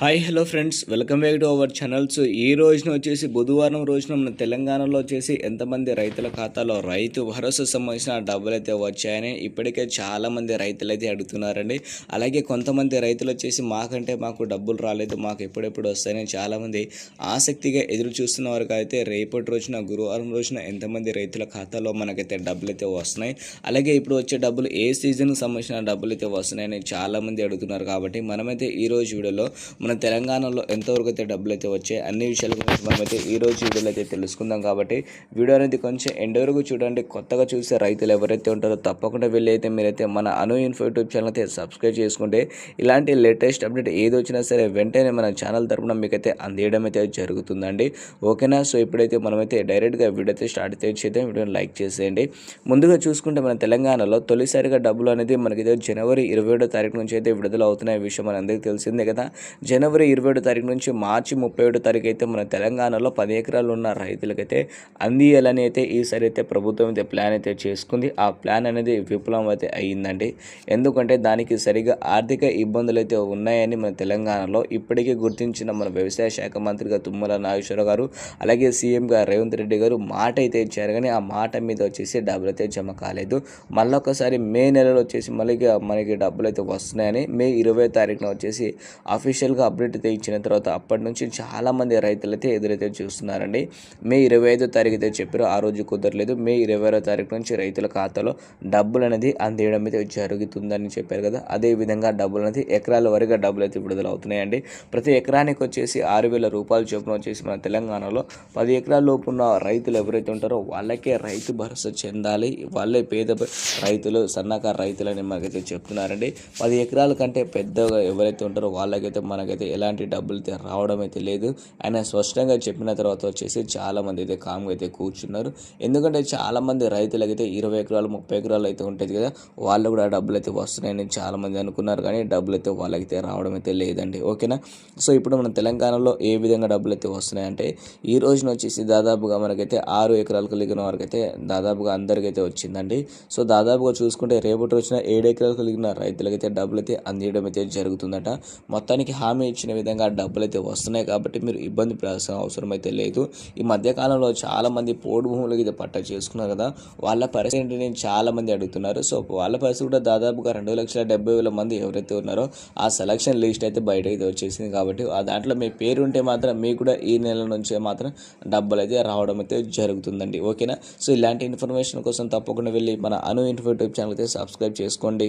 Hi hello friends. Welcome back to our channels. ఈ రోజున వచ్చేసి బుధవారం రోజున మన తెలంగాణలో వచ్చేసి ఎంతమంది రైతుల ఖాతాలో రైతు భరోసా సంబంధించిన డబ్బులు అయితే వచ్చాయని ఇప్పటికే చాలామంది రైతులు అయితే అడుగుతున్నారండి. అలాగే కొంతమంది రైతులు వచ్చేసి మాకంటే మాకు డబ్బులు రాలేదు మాకు ఎప్పుడెప్పుడు వస్తాయని చాలామంది ఆసక్తిగా ఎదురు చూస్తున్న వారికి అయితే రేపటి రోజున గురువారం రోజున ఎంతమంది రైతుల ఖాతాలో మనకైతే డబ్బులు అయితే వస్తున్నాయి. అలాగే ఇప్పుడు వచ్చే డబ్బులు ఏ సీజన్కి సంబంధించిన డబ్బులు అయితే వస్తున్నాయని చాలామంది అడుగుతున్నారు. కాబట్టి మనమైతే ఈ రోజు వీడియోలో మన తెలంగాణలో ఎంతవరకు అయితే డబ్బులు అయితే వచ్చాయి అన్ని విషయాల గురించి మనమైతే ఈ రోజు వీడియోలో అయితే తెలుసుకుందాం కాబట్టి వీడియో అనేది కొంచెం ఎండ్ వరకు చూడండి. కొత్తగా చూసే రైతులు ఎవరైతే ఉంటారో తప్పకుండా వెళ్ళి అయితే మీరైతే మన అను ఇన్ఫో యూట్యూబ్ ఛానల్ అయితే సబ్స్క్రైబ్ చేసుకుంటే ఇలాంటి లేటెస్ట్ అప్డేట్ ఏది వచ్చినా సరే వెంటనే మన ఛానల్ తరపున మీకైతే అందేయడం అయితే జరుగుతుందండి. ఓకేనా? సో ఇప్పుడైతే మనమైతే డైరెక్ట్గా వీడియో అయితే స్టార్ట్ అయితే చేద్దాం. వీడియోని లైక్ చేసేయండి. ముందుగా చూసుకుంటే మన తెలంగాణలో తొలిసారిగా డబ్బులు అనేది మనకి జనవరి ఇరవై ఏడో తారీఖు నుంచి అయితే విడుదల అవుతున్న విషయం మనందరికీ తెలిసిందే కదా. జనవరి ఇరవై ఏడు తారీఖు నుంచి మార్చి ముప్పై ఏడు తారీఖు అయితే మన తెలంగాణలో పది ఎకరాలు ఉన్న రైతులకైతే అందియాలని అయితే ఈసారి అయితే ప్రభుత్వం అయితే ప్లాన్ అయితే చేసుకుంది. ఆ ప్లాన్ అనేది విఫలం అయితే అయ్యిందండి. ఎందుకంటే దానికి సరిగా ఆర్థిక ఇబ్బందులు అయితే ఉన్నాయని మన తెలంగాణలో ఇప్పటికే గుర్తించిన మన వ్యవసాయ శాఖ మంత్రిగా తుమ్మల నాగేశ్వర గారు అలాగే సీఎంగా రేవంత్ రెడ్డి గారు మాట అయితే ఇచ్చారు కానీ ఆ మాట మీద వచ్చేసి డబ్బులు అయితే జమ కాలేదు. మళ్ళొకసారి మే నెలలో వచ్చేసి మళ్ళీ మనకి డబ్బులు అయితే వస్తున్నాయని మే ఇరవై తారీఖున వచ్చేసి అఫీషియల్గా అప్డేట్ అయితే ఇచ్చిన తర్వాత అప్పటి నుంచి చాలామంది రైతులైతే ఎదురైతే చూస్తున్నారండి. మే ఇరవై ఐదో తారీఖు అయితే చెప్పారు ఆ రోజు కుదరలేదు. మే ఇరవై ఆరో తారీఖు నుంచి రైతుల ఖాతాలో డబ్బులు అనేది అందేయడం అయితే జరుగుతుందని చెప్పారు కదా. అదే విధంగా డబ్బులు అనేది ఎకరాల వరకు డబ్బులు అయితే విడుదల అవుతున్నాయండి ప్రతి ఎకరానికి వచ్చేసి ఆరు వేల రూపాయలు చొప్పున వచ్చేసి మన తెలంగాణలో పది ఎకరాల లోపు ఉన్న రైతులు ఎవరైతే ఉంటారో వాళ్ళకే రైతు భరోసా చెందాలి. వాళ్ళే పేద రైతులు సన్నకారు రైతులని మనకైతే చెప్తున్నారండి. పది ఎకరాల కంటే పెద్దగా ఎవరైతే ఉంటారో వాళ్ళకైతే నాకైతే ఎలాంటి డబ్బులు అయితే రావడం అయితే లేదు. ఆయన స్పష్టంగా చెప్పిన తర్వాత వచ్చేసి చాలామంది అయితే కామ్గా అయితే కూర్చున్నారు. ఎందుకంటే చాలామంది రైతులకైతే ఇరవై ఎకరాలు ముప్పై ఎకరాలు అయితే ఉంటుంది కదా వాళ్ళు కూడా డబ్బులు అయితే వస్తున్నాయని చాలామంది అనుకున్నారు. కానీ డబ్బులు అయితే వాళ్ళకైతే రావడం అయితే లేదండి. ఓకేనా? సో ఇప్పుడు మన తెలంగాణలో ఏ విధంగా డబ్బులు అయితే వస్తున్నాయంటే ఈ రోజున వచ్చేసి దాదాపుగా మనకైతే ఆరు ఎకరాలు కలిగిన వారికైతే దాదాపుగా అందరికైతే వచ్చిందండి. సో దాదాపుగా చూసుకుంటే రేపటి వచ్చిన ఏడు ఎకరాలు కలిగిన రైతులకైతే డబ్బులు అయితే అందియడం అయితే జరుగుతుందట. మొత్తానికి హామీ ఇచ్చిన విధంగా డబ్బులు అయితే వస్తున్నాయి కాబట్టి మీరు ఇబ్బంది పడాల్సిన అవసరం అయితే లేదు. ఈ మధ్యకాలంలో చాలామంది పోడు భూములకి అయితే పట్ట చేసుకున్నారు కదా వాళ్ళ పరిస్థితిని చాలామంది అడుగుతున్నారు. సో వాళ్ళ పరిస్థితి కూడా దాదాపుగా రెండు లక్షల డెబ్బై వేల మంది ఎవరైతే ఉన్నారో ఆ సెలక్షన్ లిస్ట్ అయితే బయట అయితే వచ్చేసింది కాబట్టి ఆ దాంట్లో మీ పేరు ఉంటే మాత్రం మీకు కూడా ఈ నెల నుంచే మాత్రం డబ్బులు అయితే రావడం అయితే జరుగుతుందండి. ఓకేనా? సో ఇలాంటి ఇన్ఫర్మేషన్ కోసం తప్పకుండా వెళ్ళి మన అను ఇన్ఫో యూట్యూబ్ ఛానల్ అయితే సబ్స్క్రైబ్ చేసుకోండి.